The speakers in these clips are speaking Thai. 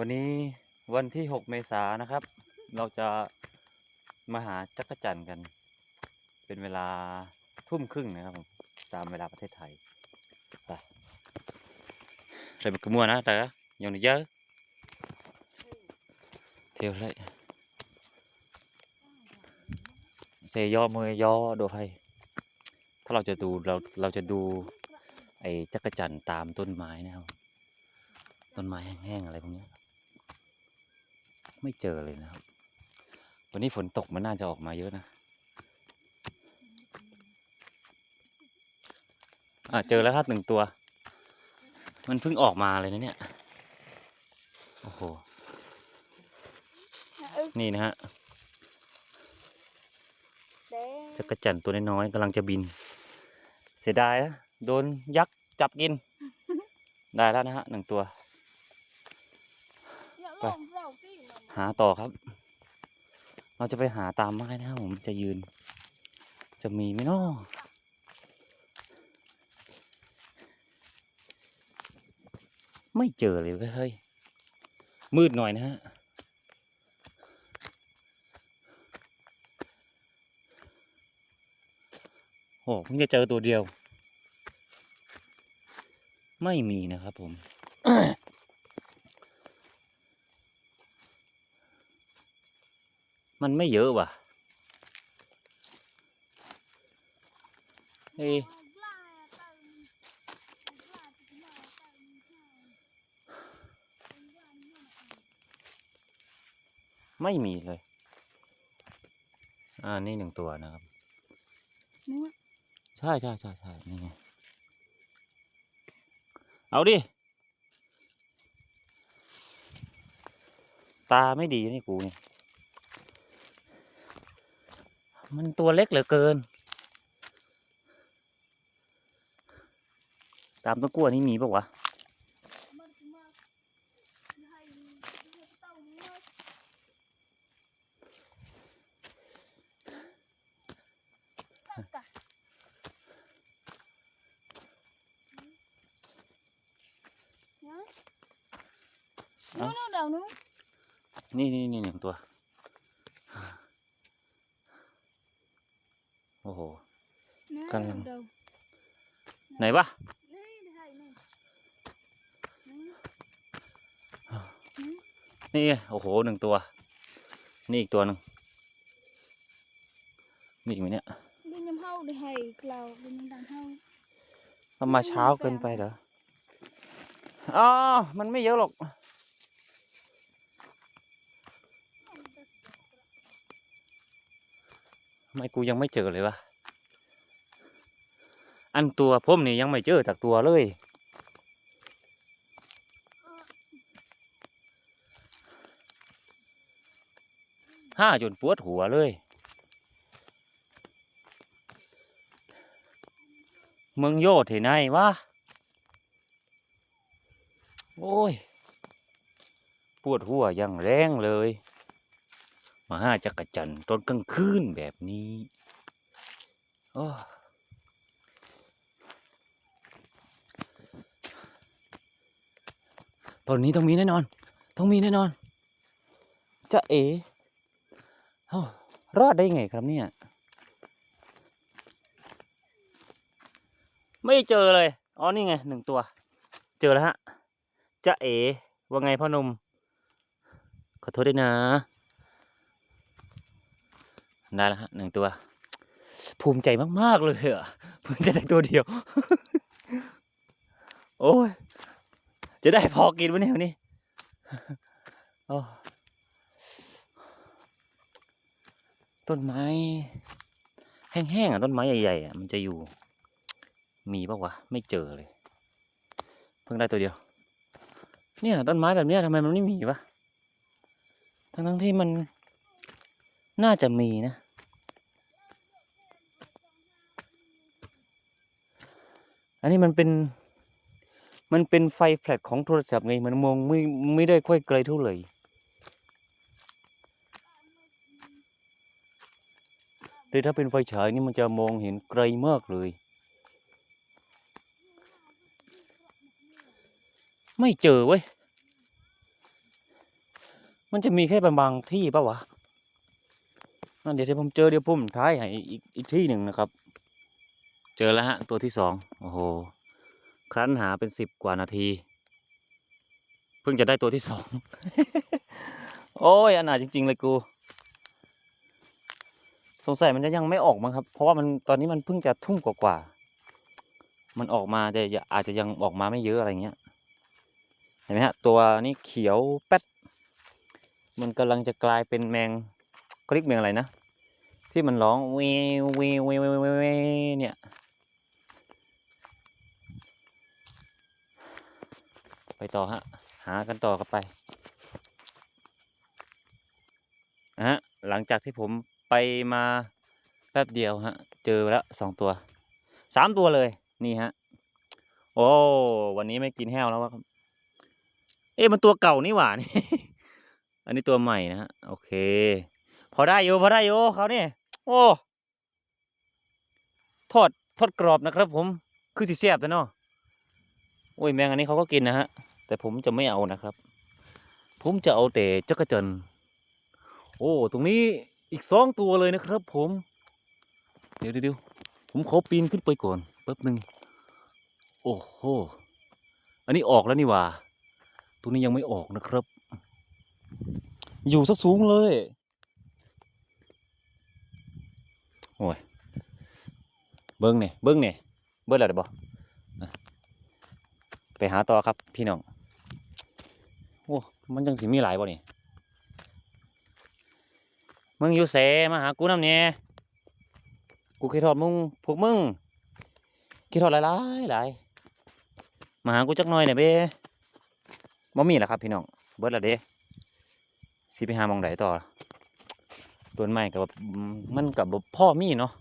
วันนี้วันที่ 6 เมษายนนะครับ เราจะมาหาจักรจันทร์กัน เป็นเวลาทุ่มครึ่งนะครับผมตามเวลาประเทศไทยไปใส่บักกระมัวนะแต่ยังเยอะเที่ยวเลยเซยอมือยอดูให้ถ้าเราจะดูเราเราจะดูไอ้จักรจันทร์ตามต้นไม้นะครับต้นไม้แห้งๆอะไรพวกนี้ ไม่เจอเลยนะครับ วันนี้ฝนตกมันน่าจะออกมาเยอะนะอะเจอแล้วครับหนึ่งตัว มันเพิ่งออกมาเลยนะเนี่ย โอ้โห นี่นะฮะจักรจันตัวน้อยๆกำลังจะบิน เสียดายนะโดนยักษ์จับกิน ได้แล้วนะฮะหนึ่งตัวไป หาต่อครับ เราจะไปหาตามไม้นะครับผมจะยืน จะมีไหมนาะไม่เจอเลยเว้ยเฮ้ยมืดหน่อยนะฮะโอ้เพิ่งจะเจอตัวเดียว ไม่มีนะครับผม มันไม่เยอะว่ะเอ้ยไม่มีเลย อ่า นี่หนึ่งตัวนะครับนี่วะใช่ใช่ใช่ใช่นี่ไง เอาดิ ตาไม่ดีนี่กูเนี่ย มันตัวเล็กเหลือเกิน ตามต้นกล้วยนี่มีปะวะมันมาให้เต้าเนื้อตักกะเอ้านู้นเดานู้นนี่นี่นี่หนึ่งตัว โอ้โห กำลัง เดา ไหนวะนี่โอ้โหหนึ่งตัว นี่อีกตัวหนึ่งมีอีกไหมเนี่ย đi nhầm hâu đi hay clau đi nhầm đàn hâu มันมาเช้าเกินไปเหรออ๋อมันไม่เยอะหรอกทำไมกูยังไม่เจอเลยวะ อันตัวผมนี่ยังไม่เจอจากตัวเลย ห้าจนปวดหัวเลยเมืองโยธที่ไหนวะ โอ้ย ปวดหัวอย่างแรงเลย มาห้าจักรจันทร์ตอนกลางคืนแบบนี้ โอ้ ตอนนี้ต้องมีแน่นอน ต้องมีแน่นอน จะเอ๋เอ้รอดได้ไงครับเนี่ย ไม่เจอเลย อ๋อ นี่ไงหนึ่งตัว เจอแล้วฮะ จะเอ๋ว่าไงพ่อหนุ่ม ขอโทษด้วยนะ ได้แล้วฮะหนึ่งตัว ภูมิใจมาก ๆ เลยอะเพิ่งจะได้ตัวเดียว โอ้ย จะได้พอกินวะเนี่ยวันนี้โอ้ต้นไม้ แห้งๆอะต้นไม้ใหญ่ๆอะมันจะอยู่ มีปะวะไม่เจอเลย เพิ่งได้ตัวเดียว เนี่ยต้นไม้แบบเนี้ยทำไมมันไม่มีวะทั้งทั้งที่มันน่าจะมีนะอันนี้มันเป็น มันเป็นไฟแฟลชของโทรศัพท์ไง มันมองไม่ไม่ได้ค่อยไกลเท่าไหร่แต่ถ้าเป็นไฟฉายนี่มันจะมองเห็นไกลมากเลย ไม่เจอเว้ย มันจะมีแค่บางที่ปะวะนั่นเดี๋ยวผมเจอเดี๋ยวผมท้ายให้อีกอีกที่หนึ่งนะครับ เจอแล้วฮะ ตัวที่สองโอ้โห ครั้นหาเป็นสิบกว่านาที เพิ่งจะได้ตัวที่สอง โอ้ยอนาจริง ๆ เลยกู สงสัยมันจะยังไม่ออกมั้งครับ เพราะว่ามันตอนนี้มันเพิ่งจะทุ่มกว่าๆมันออกมาแต่อาจจะยังออกมาไม่เยอะอะไรเงี้ย เห็นไหมฮะ ตัวนี้เขียวแป๊ด มันกำลังจะกลายเป็นแมงเขาเรียกแมงอะไรนะ ที่มันร้องเววเววเวเววเววเวเนี่ย ไปต่อฮะ หากันต่อกันไปนะฮะหลังจากที่ผมไปมาแป๊บเดียวฮะ เจอแล้วสองตัวสามตัวเลยนี่ฮะ โอ้วันนี้ไม่กินแห้วแล้ววะครับ เอ๊ะมันตัวเก่านี่หว่านี่อันนี้ตัวใหม่นะฮะโอเค พอได้อยู่พอได้อยู่เขาเนี่ยโอ้ทอดทอดกรอบนะครับผม คือสิแซ่บแต่เนาะโอ้ยแมงอันนี้เขาก็กินนะฮะ แต่ผมจะไม่เอานะครับ ผมจะเอาแต่จักรจันทร์โอ้ ตรงนี้อีกสองตัวเลยนะครับ ผม เดี๋ยวเดี๋ยวผมขอปีนขึ้นไปก่อนแป๊บหนึ่งโอ้โห อันนี้ออกแล้วนี่ว่าตัวนี้ยังไม่ออกนะครับ อยู่สักสูงเลย โอ้ย เบิ้งเนี่ยเบิ้งเนี่ยเบิ้งแล้วเดี๋ยวบอไปหาต่อครับพี่น้อง มันจังสิมีหลายบ่นี่มึงอยู่เสมาหากูน้ำเนี่ยกูคิดทอดมึงพวกมึงคิดทอดหลายหลายหลายมาหากูจักหน่อยเนี่ยเบ้บ่มีแล้วครับพี่น้องเบิดละเด้สิไปหามองไหนต่อต้นไม้กับมันกับพ่อมีเนาะ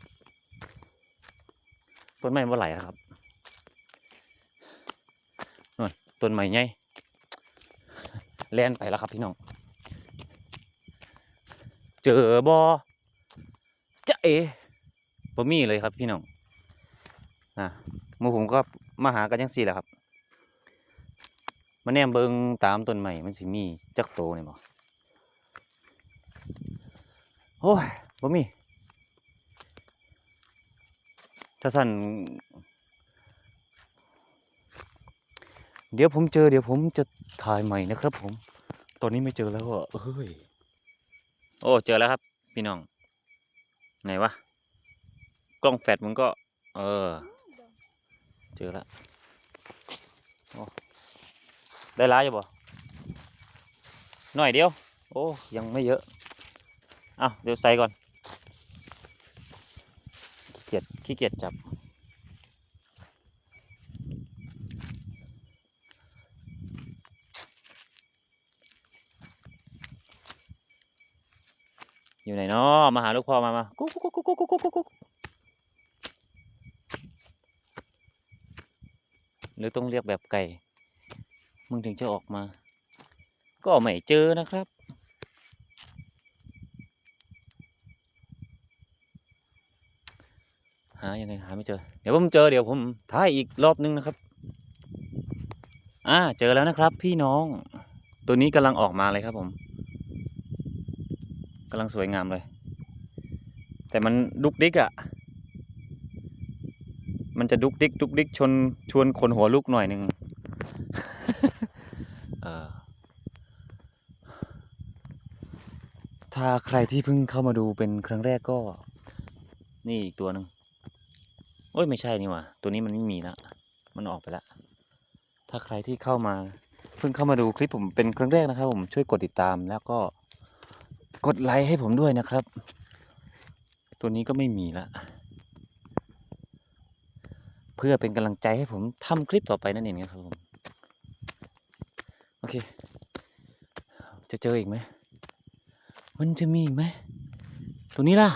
ต้นไม้บ่ไหลแล้วครับนั่นต้นไม้ใหญ่ แล่นไปแล้วครับพี่น้อง เจอบอจะเอบ่มีเลยครับพี่น้องนะมู่ผมก็มาหากันยังสี่แหละครับมาแนมเบิงตามต้นใหม่มันสิมีจักโตเนี่ยบ่โอ้ยบ่มีถ้าสั่น เดี๋ยวผมเจอเดี๋ยวผมจะถ่ายใหม่นะครับ ผม ตอนนี้ไม่เจอแล้วอะเอ้ย โอ้เจอแล้วครับ พี่น้อง ไหนวะ กล้องแฟลชมึงก็ เออ เจอแล้วโอ้ได้ร้ายอยู่บ่หน่อยเดียว โอ้ยังไม่เยอะเอาเดี๋ยวใส่ก่อน ขี้เกียจขี้เกียจจับ อยู่ไหนเนาะมาหาลูกพ่อมามากุ๊กกุ๊กกุ๊กกุ๊กกุ๊กกุ๊กกุ๊กหรือต้องเรียกแบบไก่ มึงถึงจะออกมา ก็ไม่เจอนะครับ หายังไงหาไม่เจอ เดี๋ยวผมเจอเดี๋ยวผมถ่ายอีกรอบนึงนะครับ อ่าเจอแล้วนะครับ พี่น้อง ตัวนี้กำลังออกมาเลยครับผม กำลังสวยงามเลย แต่มันดุกดิกอะ่ะ มันจะดุกดิกดุกดิกชนชวนคนหัวลุกหน่อยหนึ่งเออถ้าใครที่เพิ่งเข้ามาดูเป็นครั้งแรกก็ นี่อีกตัวหนึ่งโอ้ยไม่ใช่นี่หว่าตัวนี้มันไม่มีละมันออกไปละถ้าใครที่เข้ามาเพิ่งเข้ามาดูคลิปผมเป็นครั้งแรกนะครับผมช่วยกดติดตามแล้วก็ กดไลค์ให้ผมด้วยนะครับ ตัวนี้ก็ไม่มีละ เพื่อเป็นกำลังใจให้ผมทำคลิปต่อไปนั่นเองนะครับผม โอเค จะเจออีกไหม มันจะมีอีกไหม ตัวนี้ล่ะ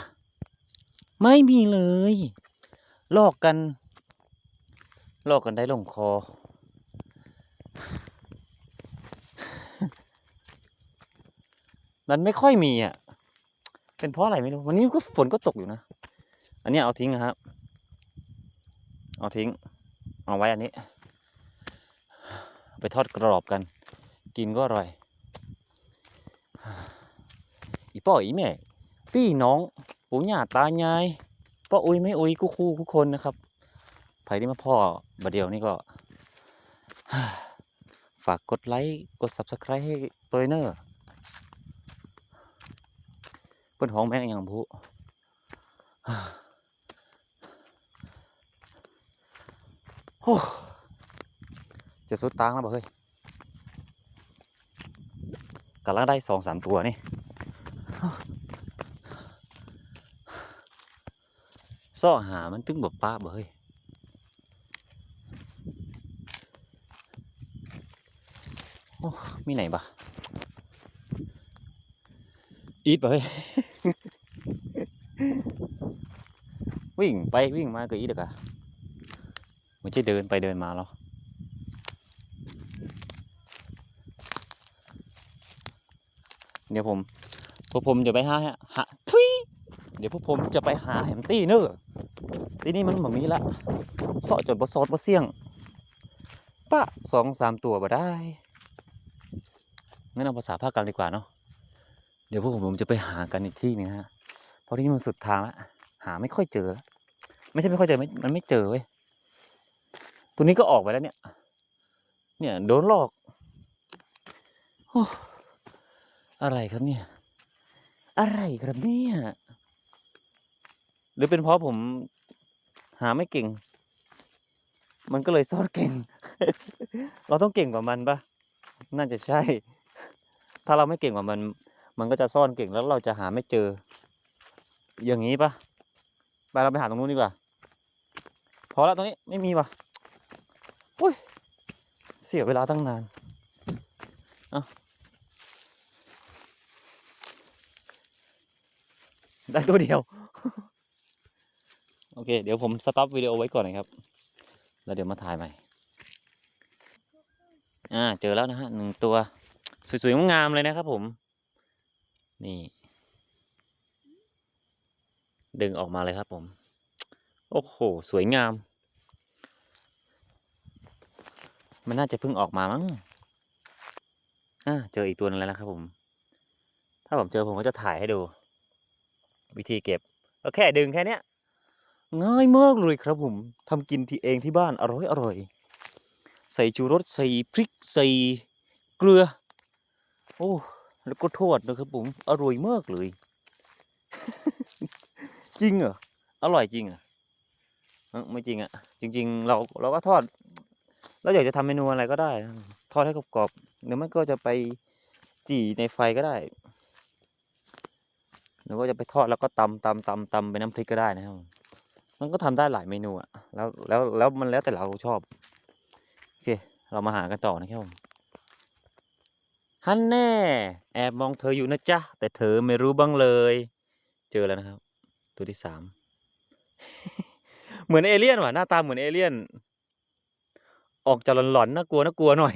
ไม่มีเลย ลอกกัน ลอกกันได้ลงคอ มันไม่ค่อยมีอะ เป็นเพราะอะไรไม่รู้ วันนี้ก็ฝนก็ตกอยู่นะ อันนี้เอาทิ้งนะครับ เอาทิ้ง เอาไว้อันนี้ ไปทอดกรอบกัน กินก็อร่อย อีพ่ออีแม่ พี่น้องปู่ย่าตายายป้าอุ้ยไม่อุ้ยกูคู่ทุกคนนะครับใครที่มาพ่อบัดเดียวนี่ก็ฝากกดไลค์ กด subscribe ให้ตัวเนอร์ เปิ้นห้องแม่งอย่างผู้โอ้จะสุดตังแล้วบ่เฮ้ยกำลังได้สองสามตัวนี่ซ่อหามันตึงแบบป้าบ่เฮ้ยโอ้มีไหนบ่อีทบ่เฮ้ย วิ่งไปวิ่งมาก็อีเด็กอะไม่ใช่เดินไปเดินมาหรอเดี๋ยวผมพวกผมจะไปหาหาทุยเดี๋ยวพวกผมจะไปหาแฮมตี้เนอร์ทีนี้มันแบบมีละเสาะจนบอสอดบอเสี่ยงป้าสองสามตัวบ่ได้งั้นเอาภาษาภาคกลางดีกว่าเนาะเดี๋ยวพวกผมจะไปหากันอีกที่หนึงฮะเพราะที่นี่มันสุดทางละหาไม่ค่อยเจอ ไม่ใช่ไม่ค่อยเจอมมันไม่เจอเว้ยตัวนี้ก็ออกไปแล้วเนี่ย เนี่ยโดนหลอกโอ้อะไรครับเนี่ย อะไรครับเนี่ย หรือเป็นเพราะผมหาไม่เก่ง มันก็เลยซ่อนเก่ง เราต้องเก่งกว่ามันปะน่าจะใช่ ถ้าเราไม่เก่งกว่ามัน มันก็จะซ่อนเก่งแล้วเราจะหาไม่เจอ อย่างนี้ปะไปเราไปหาตรงนู้นดีกว่า พอแล้วตรงนี้ไม่มีว่ะอุ้ย เสียเวลาตั้งนานเอาได้ตัวเดียว โอเค เดี๋ยวผมสต็อปวิดีโอไว้ก่อนนะครับ แล้วเดี๋ยวมาถ่ายใหม่ อ่า เจอแล้วนะฮะหนึ่งตัว สวยๆงามเลยนะครับผม นี่ ดึงออกมาเลยครับผม โอ้โห สวยงาม มันน่าจะเพิ่งออกมามั้งอ่าเจออีกตัวนึงแล้วนะครับผม ถ้าผมเจอผมก็จะถ่ายให้ดู วิธีเก็บ ก็แค่ดึงแค่เนี้ย ง่ายมากเลยครับผมทำกินที่เองที่บ้านอร่อยอร่อย ใส่ชูรสใส่พริกใส่เกลือ โอ้แล้วก็ทอดนะครับผม อร่อยมากเลย จริงเหรอ อร่อยจริงเหรอ ไม่จริงอะ จริง ๆ เราเราก็ทอดเราอยากจะทำเมนูอะไรก็ได้ ทอดให้กรอบๆหรือไม่ก็จะไปจี่ในไฟก็ได้ หรือว่าจะไปทอดแล้วก็ตำตำตำตำเป็นน้ำพริกก็ได้นะครับมันก็ทำได้หลายเมนูอะแล้วแล้วแล้วมันแล้วแต่เราชอบโอเค เรามาหากันต่อนะครับผมฮันแน่ แอบมองเธออยู่นะจ๊ะแต่เธอไม่รู้บ้างเลย เจอแล้วนะครับ ตัวที่สาม เหมือนเอเลี่ยนว่ะหน้าตาเหมือนเอเลี่ยน ออกจะหลอนๆน่ากลัวน่ากลัวหน่อย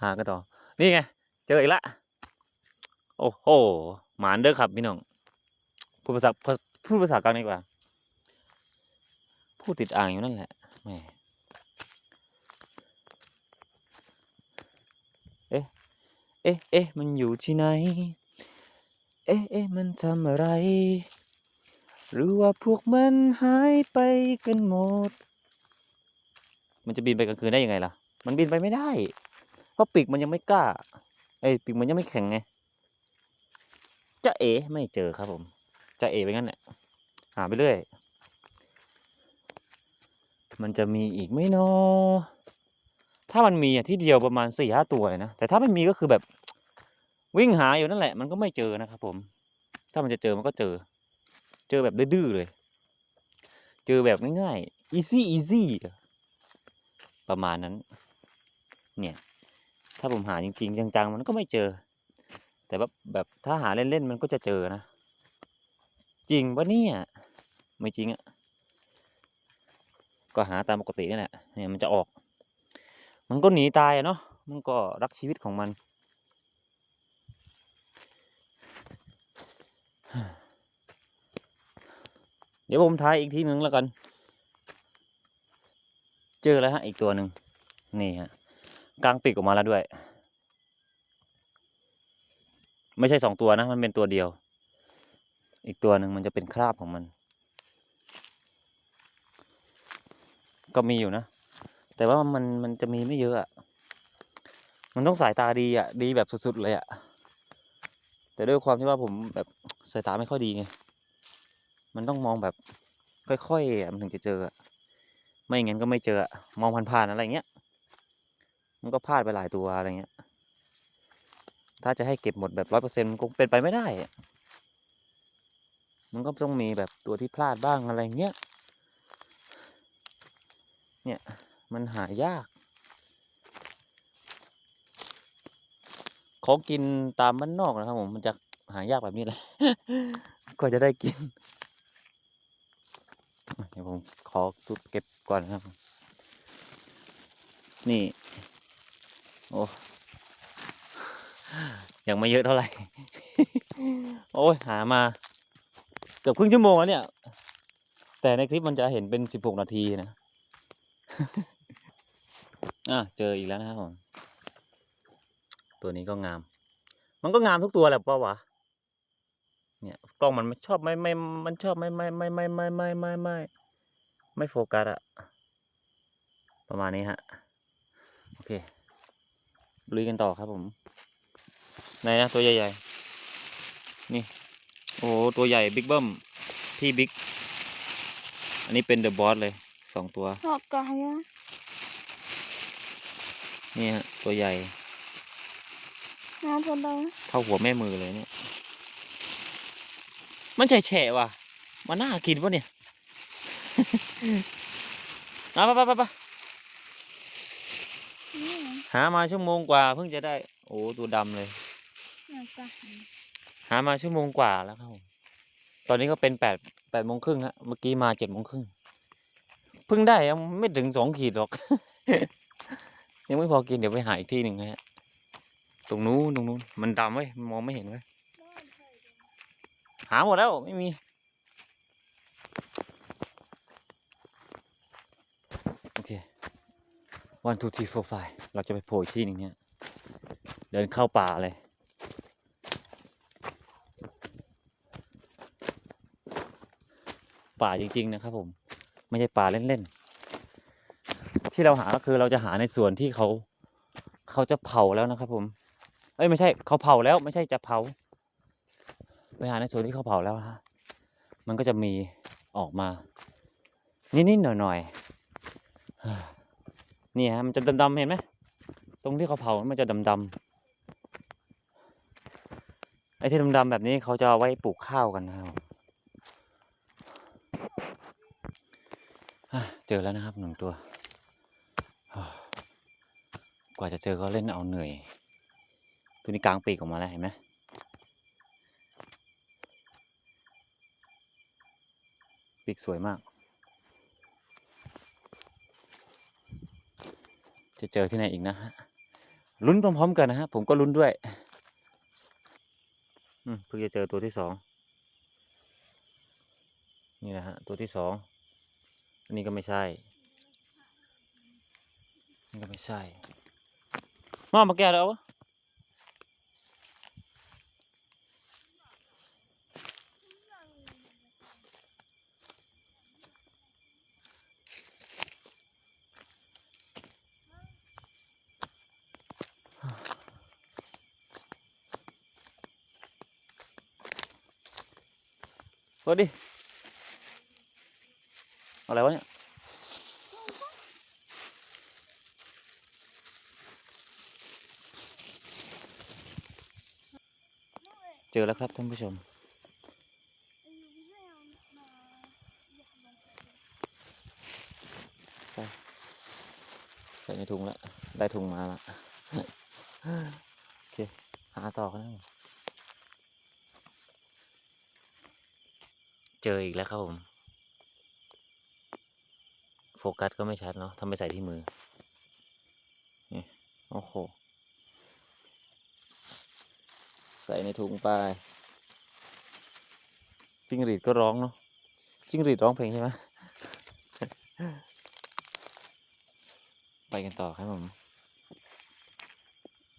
หากันต่อ นี่ไง เจออีกละโอ้โหหมานเด้อครับพี่น้องพูดภาษาพูดภาษากลางดีกว่าพูดติดอ่างอยู่นั่นแหละแหมเอ๊ะเอ๊ะเอ๊ะมันอยู่ที่ไหน เอ๊ะเอ๊ะมันทำอะไร หรือว่าพวกมันหายไปกันหมด มันจะบินไปกลางคืนได้ยังไงล่ะ มันบินไปไม่ได้ เพราะปีกมันยังไม่กล้า เอ้ยปีกมันยังไม่แข็งไงจะเอ๋ไม่เจอครับผมจะเอ๋ไปงั้นแหละหาไปเรื่อย มันจะมีอีกไหมเนาะถ้ามันมีอะที่เดียวประมาณสี่ห้าตัวเลยนะ แต่ถ้าไม่มีก็คือแบบวิ่งหาอยู่นั่นแหละ มันก็ไม่เจอนะครับผม ถ้ามันจะเจอมันก็เจอ เจอแบบดื้อๆเลย เจอแบบง่ายๆ easy easy ประมาณนั้น เนี่ย ถ้าผมหาจริงๆ จังๆ มันก็ไม่เจอ แต่แบบแบบถ้าหาเล่นๆ มันก็จะเจอนะ จริงปะเนี่ย ไม่จริงอะ่ะ ก็หาตามปกตินี่แหละ เนี่ยมันจะออก มันก็หนีตายเนาะ มันก็รักชีวิตของมัน ดี๋ยวผมทายอีกทีหนึ่งแล้วกัน เจอแล้วฮะอีกตัวหนึ่งนี่ฮะกลางปีกออกมาแล้วด้วย ไม่ใช่สองตัวนะ มันเป็นตัวเดียว อีกตัวหนึ่งมันจะเป็นคราบของมัน ก็มีอยู่นะ แต่ว่ามันมันจะมีไม่เยอะอะมันต้องสายตาดีอะดีแบบสุดๆเลยอะแต่ด้วยความที่ว่าผมแบบสายตาไม่ค่อยดีไง มันต้องมองแบบค่อยๆมันถึงจะเจอ ไม่งั้นก็ไม่เจอ มองผ่านๆอะไรเงี้ย มันก็พลาดไปหลายตัวอะไรเงี้ย ถ้าจะให้เก็บหมดแบบร้อยเปอร์เซ็นต์มันคงเป็นไปไม่ได้ มันก็ต้องมีแบบตัวที่พลาดบ้างอะไรเงี้ย เนี่ย มันหายาก ของกินตามบ้านนอกนะครับผม มันจะหายากแบบนี้แหละ ก็จะได้กิน เดี๋ยวผมขอตุดเก็บก่อนนะครับ นี่ โอ้ยังไม่เยอะเท่าไหร่ โอ้ยหามาเกือบครึ่งชั่วโมงแล้วเนี่ย แต่ในคลิปมันจะเห็นเป็นสิบหกนาทีนะ อะเจออีกแล้วนะครับผมตัวนี้ก็งาม มันก็งามทุกตัวแหละป่าวะ เนี่ยกล้องมันไม่ชอบไม่ไม่มันชอบไม่ไม่ไม่ไม่ไม่ไม่ไม่ไม่ไม่โฟกัสอะประมาณนี้ฮะโอเคลุยกันต่อครับผมไหนนะตัวใหญ่ๆนี่โอ้โหตัวใหญ่บิ๊กเบิ้มพี่บิ๊กอันนี้เป็นเดอะบอสเลยสองตัวชอบไก่อะนี่ฮะตัวใหญ่น้ำพอดังเท่าหัวแม่มือเลยเนี่ย มันแฉะๆว่ะ มันน่ากินปะเนี่ยมาไปไปไปไปนี่หามาชั่วโมงกว่าเพิ่งจะได้ โอ้ตัวดำเลยน่าจะหามาชั่วโมงกว่าแล้วครับผมตอนนี้ก็เป็นแปดแปดโมงครึ่งฮะเมื่อกี้มาเจ็ดโมงครึ่งเพิ่งได้ยังไม่ถึงสองขีดหรอก ยังไม่พอกินเดี๋ยวไปหาอีกที่หนึ่งนะฮะตรงนู้นตรงนู้นมันดำเว้ยมองไม่เห็นเว้ย หาหมดแล้วไม่มีโอเค one two three four five เราจะไปโผล่ที่หนึ่งเนี่ยเดินเข้าป่าเลยป่าจริง ๆ นะครับผมไม่ใช่ป่าเล่น ๆ ที่เราหาก็คือเราจะหาในส่วนที่เขา เขาจะเผาแล้วนะครับผม เอ้ยไม่ใช่เขาเผาแล้วไม่ใช่จะเผา ไปหาในส่วนที่เขาเผาแล้วฮะมันก็จะมีออกมา นิดๆหน่อยๆนี่ฮะมันจะดำๆเห็นไหมตรงที่เขาเผามันจะดำๆไอ้ที่ดำๆแบบนี้เขาจะเอาไว้ปลูกข้าวกันนะครับเจอแล้วนะครับหนึ่งตัว กว่าจะเจอก็เล่นเอาเหนื่อย ตัวนี้กลางปีกออกมาแล้วเห็นไหม ปีกสวยมาก จะเจอที่ไหนอีกนะฮะลุ้นพร้อมๆกันนะฮะผมก็ลุ้นด้วยอืมเพิ่งจะเจอตัวที่สองนี่นะฮะตัวที่สองอันนี้ก็ไม่ใช่นี่ก็ไม่ใช่มามาแก้แล้ววะ ปิดดิ อะไรวะเนี่ย เจอแล้วครับท่านผู้ชม ใส่ในถุงแล้ว ได้ถุงมาละโอเค หาต่อกันนะ เจออีกแล้วครับผม โฟกัสก็ไม่ชัดเนาะทำไมใส่ที่มือนี่โอ้โห ใส่ในถุงไปจิ้งหรีดก็ร้องเนาะจิ้งหรีดร้องเพลงใช่ไหมไปกันต่อครับผม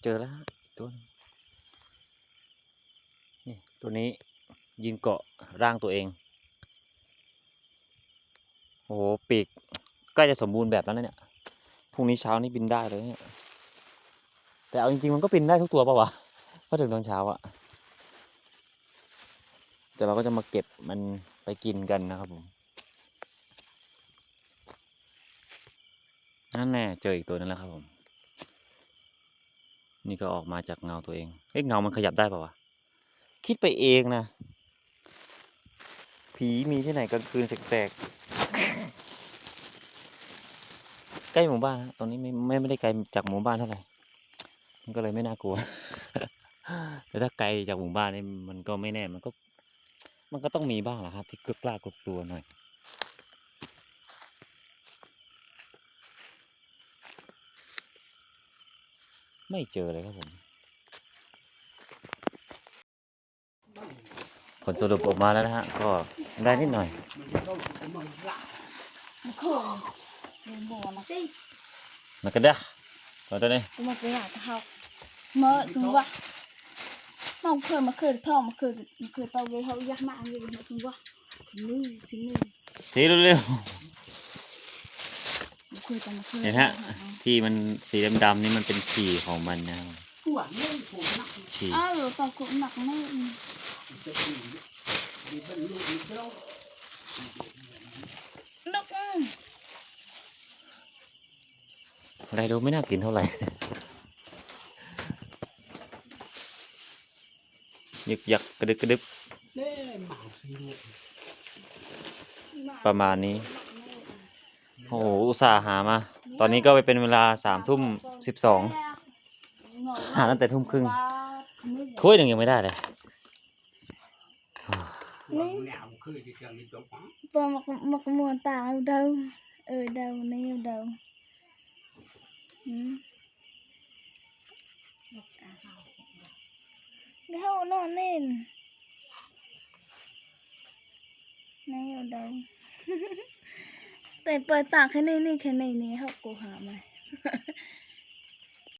เจอแล้วตัวนึ่งตัวนี้ยืนเกาะร่างตัวเอง อ้โหปีกใกล้จะสมบูรณ์แบบแล้วนะเนี่ยพรุ่งนี้เช้านี่บินได้เลยเนี่ยแต่เอาจริงๆมันก็บินได้ทุกตัวปะวะพอถึงตอนเช้าอะแต่เราก็จะมาเก็บมันไปกินกันนะครับผมนั่นแน่เจออีกตัวนึงแล้วครับผม นี่ก็ออกมาจากเงาตัวเองเอ้ยเงามันขยับได้ปะวะคิดไปเองนะ ผีมีที่ไหนกลางคืนแสกๆ ใกล้หมู่บ้านตรงนี้ไม่ไม่ไม่ได้ไกลจากหมู่บ้านเท่าไหร่ มันก็เลยไม่น่ากลัว แต่ถ้าไกลจากหมู่บ้านนี่มันก็ไม่แน่ มันก็ มันก็ต้องมีบ้างแหละครับ ที่กล้ากลัวหน่อย ไม่เจอเลยครับผม ผลสรุปออกมาแล้วนะฮะ ก็ได้นิดหน่อย มันโค้งเรียนบัวมาสิมันก็ได้ตัวตัวนี้กูมาไปหาเขาเมื่อสมมติว่าน้องเคยมาเคยท่องมาเคยมาเคยเตาเวเขายักมากเลยมาสมมติว่านี่ถึงนี่ทีเร็วมาเคยจะมาเคยๆเห็นฮะที่มันสีดำๆนี่มันเป็นฉี่ของมันนะครับหัวเล่นผมหนักฉี่อ้าวตอนกูหนักไม่จะดีมีบรรลุมีเจ้านึกอะไรดูไม่น่ากินเท่าไหร่ยึกยักกระดึกกระดึบประมาณนี้ โอ้โห อุตส่าห์หามา ตอนนี้ก็ไปเป็นเวลาสามทุ่มสิบสองหาตั้งแต่ทุ่มครึ่งถ้วยหนึ่งยังไม่ได้เลยหัวแนวคือมีตัวปังปอมักมักมัวตาเอาเดาเออเดานี่เอาเดาอืมานอนเล่นนี่เอาเดา แต่เปิดตาแค่นี้นี่แค่นี้นี่เขากูหามา